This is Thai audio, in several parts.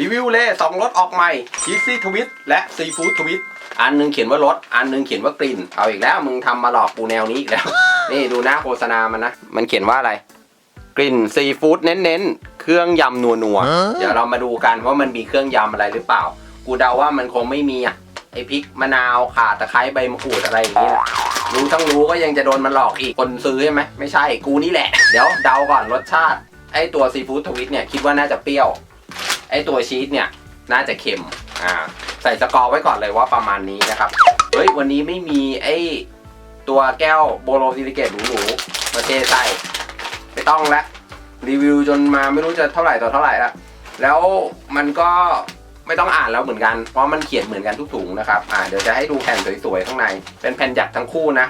รีวิวเลยสองรสออกใหม่ชีสซี่ทวิตและซีฟู้ดทวิตอันหนึงเขียนว่ารสอันหนึงเขียนว่ากลิ่น เอาอีกแล้วมึงทำมาหลอกกูแนวนี้อีกแล้ว นี่ดูหน้าโฆษณามันนะ มันเขียนว่าอะไร กลิ่นซีฟู้ดเน้นๆ เครื่องยำนัวๆเดี๋ยวเรามาดูกันว่ามันมีเครื่องยำอะไรหรือเปล่า กูเดาว่ามันคงไม่มีอะไอพริกมะนาวข่าตะไคร้ใบมะกรูดอะไรอย่างเงี้ยรู้ทั้งรู้ก็ยังจะโดนมันหลอกอีกคนซื้อใช่ไหมไม่ใช่กูนี่แหละ เดี๋ยวเดาก่อนรสชาติไอตัวซีฟู้ดทวิตเนี่ยคิดว่าน่าจะเปรี้ยว ไอตัวชีสเนี่ยน่าจะเค็มอ่าใส่สกอร์ไว้ก่อนเลยว่าประมาณนี้นะครับเฮ้ยวันนี้ไม่มีไอตัวแก้วโบโลซิลิเกตหรูๆมาเทใส่ไม่ต้องละรีวิวจนมาไม่รู้จะเท่าไหร่ต่อเท่าไหร่ละแล้วมันก็ไม่ต้องอ่านแล้วเหมือนกัน เพราะมันเขียนเหมือนกันทุกถุงนะครับ อ่า เดี๋ยวจะให้ดูแผ่นสวยๆข้างใน เป็นแผ่นหยักทั้งคู่นะ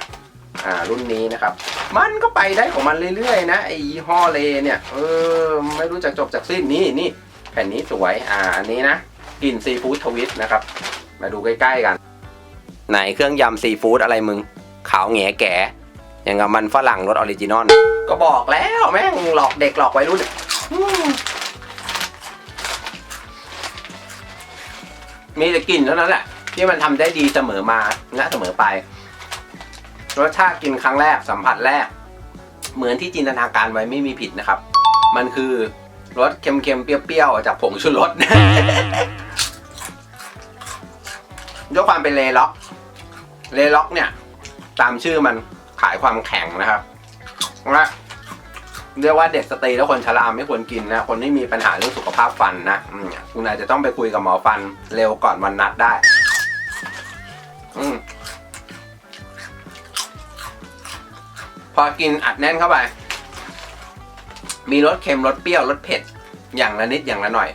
อ่า รุ่นนี้นะครับ มันก็ไปได้ของมันเรื่อยๆนะ ไอ้ยี่ห้อเลเนี่ย เออ ไม่รู้จักจบจากสิ้น นี่นี่ แผ่นนี้สวย อ่า อันนี้นะกลิ่นซีฟู้ดทวิตนะครับ มาดูใกล้ๆกัน ไหนเครื่องยำซีฟู้ดอะไรมึง ขาวแง่แก่อย่างกับมันฝรั่งรสออริจินอล ก็บอกแล้วแม่งหลอกเด็กหลอกวัยรุ่นมีแต่กลิ่นเท่านั้นแหละ ที่มันทำได้ดีเสมอมาและเสมอไป รสชาติกินครั้งแรกสัมผัสแรก เหมือนที่จินตนาการไว้ไม่มีผิดนะครับ มันคือ รสเค็มๆ เปรี้ยวๆ จากผงชูรสด้วยความเป็นเลล็อก เลล็อกเนี่ย ตามชื่อมันขายความแข็งนะครับและเรียกว่าเด็กสตรีและคนชราไม่ควรกินนะ คนที่มีปัญหาเรื่องสุขภาพฟันนะอคุณอาจจะต้องไปคุยกับหมอฟันเร็วก่อนวันนัดได้อพอกินอัดแน่นเข้าไป มีรสเค็มรสเปรี้ยวรสเผ็ด อย่างละนิดอย่างละหน่อย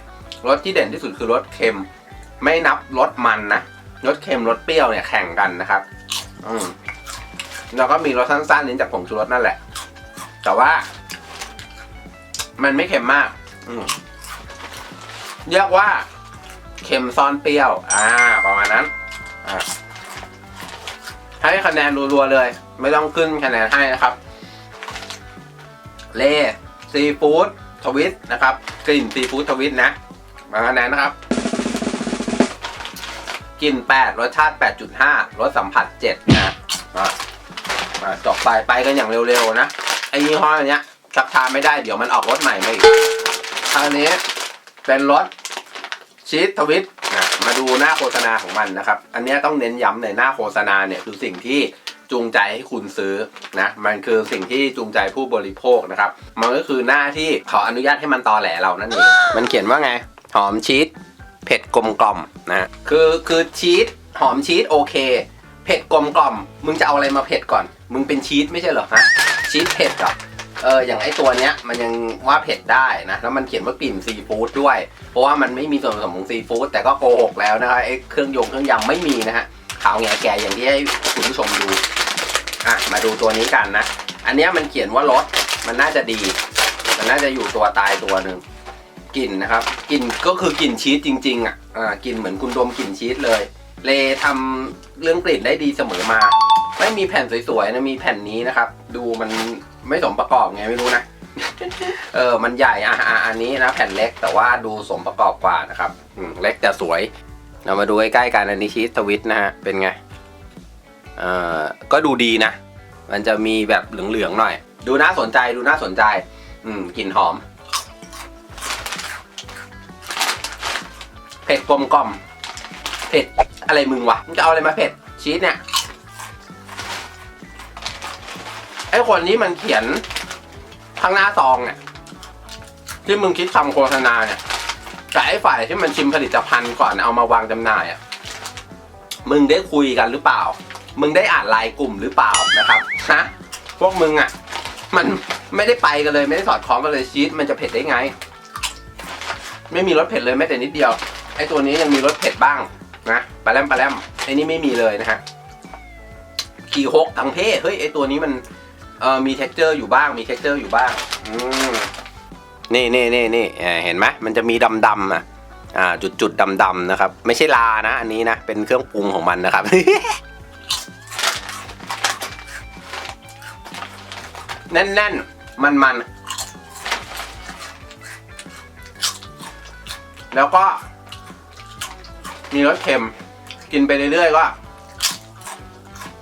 รสที่เด่นที่สุดคือรสเค็ม ไม่นับรสมันนะรสเค็มรสเปรี้ยวเนี่ยแข่งกันนะครับ อืมแล้วก็มีรสสั้นๆนี้จากผงชูรสนั่นแหละ แต่ว่า มันไม่เค็มมาก อืมเรียกว่า เค็มซ่อนเปรี้ยว อ่า ประมาณนั้นให้คะแนนรัวๆเลย ไม่ต้องขึ้นคะแนนให้นะครับ เล่ ซีฟู้ดทวิตนะครับ กลิ่นซีฟู้ดทวิตนะมาคะแนนนะครับ กลิ่น 8 รสชาติ 8.5 รสสัมผัส 7 นะอะมาจบไปไปกันอย่างเร็วๆนะ ไอ้ยี่ห้อเนี้ยชักช้าไม่ได้เดี๋ยวมันออกรถใหม่มาอีกคราวนี้เป็นรถชีสทวิตนะมาดูหน้าโฆษณาของมันนะครับ อันนี้ต้องเน้นย้ำในหน้าโฆษณาเนี่ยคือสิ่งที่ จูงใจให้คุณซื้อนะมันคือสิ่งที่จูงใจผู้บริโภคนะครับมันก็คือหน้าที่ขออนุญาตให้มันตอแหลเรานั่นเองมันเขียนว่าไง หอมชีสเผ็ดกลมกล่อมนะคือคือชีสหอมชีสโอเค เผ็ดกลมกล่อม มึงจะเอาอะไรมาเผ็ดก่อน มึงเป็นชีสไม่ใช่เหรอฮะชีสเผ็ดเหรอเอออย่างไอตัวเนี้ยมันยังว่าเผ็ดได้นะแล้วมันเขียนว่ากลิ่นซีฟู้ดด้วย เพราะว่ามันไม่มีส่วนผสมของซีฟู้ดแต่ก็โกหกแล้วนะครับไอเครื่องยงเครื่องยำไม่มีนะฮะขาวแง่แก่อย่างที่ให้คุณผู้ชมดู อะมาดูตัวนี้กันนะ อันเนี้ยมันเขียนว่ารสมันน่าจะดี มันน่าจะอยู่ตัวตายตัวหนึ่งกลิ่นนะครับกลิ่นก็คือกลิ่นชีสจริงๆอะอ่ากลิ่นเหมือนคุณดมกลิ่นชีสเลย เลทำเรื่องกลิ่นได้ดีเสมอมา ไม่มีแผ่นสวยๆนะมีแผ่นนี้นะครับ ดูมันไม่สมประกอบไงไม่รู้นะเออมันใหญ่อะอะอันนี้นะแผ่นเล็กแต่ว่าดูสมประกอบกว่านะครับอืมเล็กแต่สวยเรามาดูใกล้ๆกันอันนี้ชีสทวิตนะฮะเป็นไง เอ่อก็ดูดีนะ มันจะมีแบบเหลืองๆหน่อย ดูน่าสนใจดูน่าสนใจ อืมกลิ่นหอมเผ็ดกลมกล่อมเผ็ดอะไรมึงวะมึงจะเอาอะไรมาเผ็ดชีสเนี่ยไอ้คนนี้มันเขียนข้างหน้าซองเนี่ยที่มึงคิดคำโฆษณาเนี่ยกับไอ้ฝ่ายที่มันชิมผลิตภัณฑ์ก่อนเอามาวางจำหน่ายอะ มึงได้คุยกันหรือเปล่า มึงได้อ่านไลน์กลุ่มหรือเปล่านะครับฮะพวกมึงอะ มันไม่ได้ไปกันเลยไม่ได้สอดคล้องกันเลยชีสมันจะเผ็ดได้ไง ไม่มีรสเผ็ดเลยแม้แต่นิดเดียวไอ้ตัวนี้ยังมีรสเผ็ดบ้างนะปลาแรมปลาแรมไอ้นี่ไม่มีเลยนะฮะขี่หกทั้งเพศเฮ้ยไอ้ตัวนี้มันเอ่อมี t e x t อร์อยู่บ้างมี t e x t อร์อยู่บ้างอืมนี่นี่นี่นี่เห็นไหมมันจะมีดำดำอะอ่าจุดจุดดำดำนะครับ ไม่ใช่ลานะ อันนี้นะ เป็นเครื่องปรุงของมันนะครับ แน่นๆ มันๆ แล้วก็ มีรสเค็ม กินไปเรื่อยๆ ก็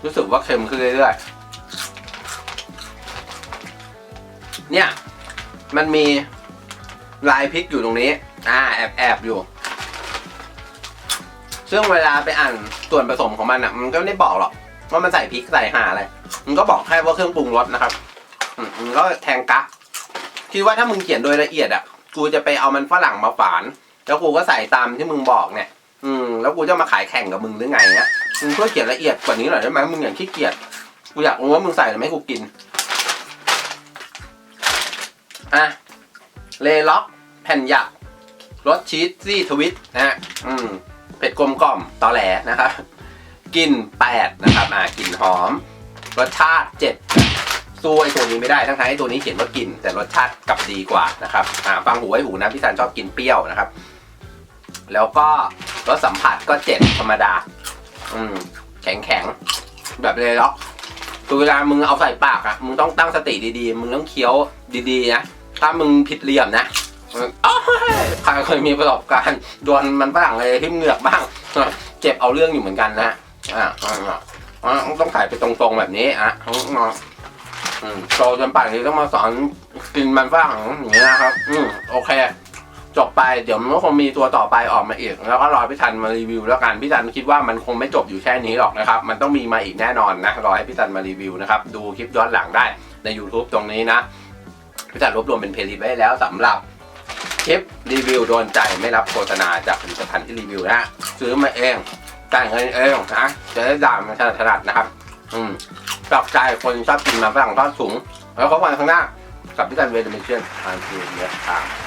รู้สึกว่าเค็มขึ้นเรื่อยๆ เนี่ย มันมีลายพริกอยู่ตรงนี้ อ่า แอบแอบอยู่ ซึ่งเวลาไปอ่านส่วนผสมของมันอะ มันก็ไม่ได้บอกหรอกว่ามันใส่พริกใส่ห่าอะไร มันก็บอกแค่ว่าเครื่องปรุงรสนะครับ อืมก็แทงกักคิดว่าถ้ามึงเขียนโดยละเอียดอะ กูจะไปเอามันฝรั่งมาฝาน แล้วกูก็ใส่ตามที่มึงบอกเนี่ย อืม แล้วกูจะมาขายแข่งกับมึงหรือไงนะมึงช่วยเขียนละเอียดกว่านี้หน่อยได้ไหมมึงอย่างขี้เกียจ กูอยากรู้ว่ามึงใส่หรือไม่ให้กูกิน อะ เลล็อก แผ่นหยักรสชีสซี่ทวิตนะฮะ อืม เผ็ดกลมกล่อมตอแหลนะครับกลิ่นแปดนะครับ อ่ากลิ่นหอม รสชาติเจ็ด สู้ไอ้ตัวนี้ไม่ได้ทั้งๆไอตัวนี้เขียนว่ากลิ่นแต่รสชาติกลับดีกว่านะครับอ่าฟังหูไว้หูนะพี่ซันชอบกินเปรี้ยวนะครับ แล้วก็รสสัมผัสก็เจ็ดธรรมดา อืม แข็งแข็งแบบเลยล็อกคือเวลามึงเอาใส่ปากอะมึงต้องตั้งสติดีๆ มึงต้องเคี้ยวดีๆนะถ้ามึงผิดเหลี่ยมนะอ้าวใครเคยมีประสบการณ์โดนมันฝรั่งอะไรที่เหงือกบ้าง เจ็บเอาเรื่องอยู่เหมือนกันนะอ่าอ่าต้องถ่ายไปตรงๆแบบนี้อะ อืมโตจนป่านนี้ต้องมาสอนกินมันฝรั่งอย่างนี้นะครับ อืมโอเค จบไปเดี๋ยวมันก็คงมีตัวต่อไปออกมาอีก แล้วก็รอพี่ทันมารีวิว แล้วกันพี่ทันคิดว่ามันคงไม่จบอยู่แค่นี้หรอกนะครับ มันต้องมีมาอีกแน่นอนนะรอให้พี่ทันมารีวิวนะครับดูคลิปย้อนหลังได้ใน YouTube ตรงนี้นะพี่ทันรวบรวมเป็นเพลย์ลิสต์ไว้แล้วสำหรับคลิปรีวิวโดนใจไม่รับโฆษณาจากผลิตภัณฑ์ที่รีวิวนะซื้อมาเองจ่ายเงินเองนะจะได้ด่ามันถนัดๆนะครับ อืม ปรับใจคนชอบกินมาฝรั่งทอดสูง แล้วพบกันข้างหน้ากับพี่กันเวดเมเชียนทานทีเนี่ยครับ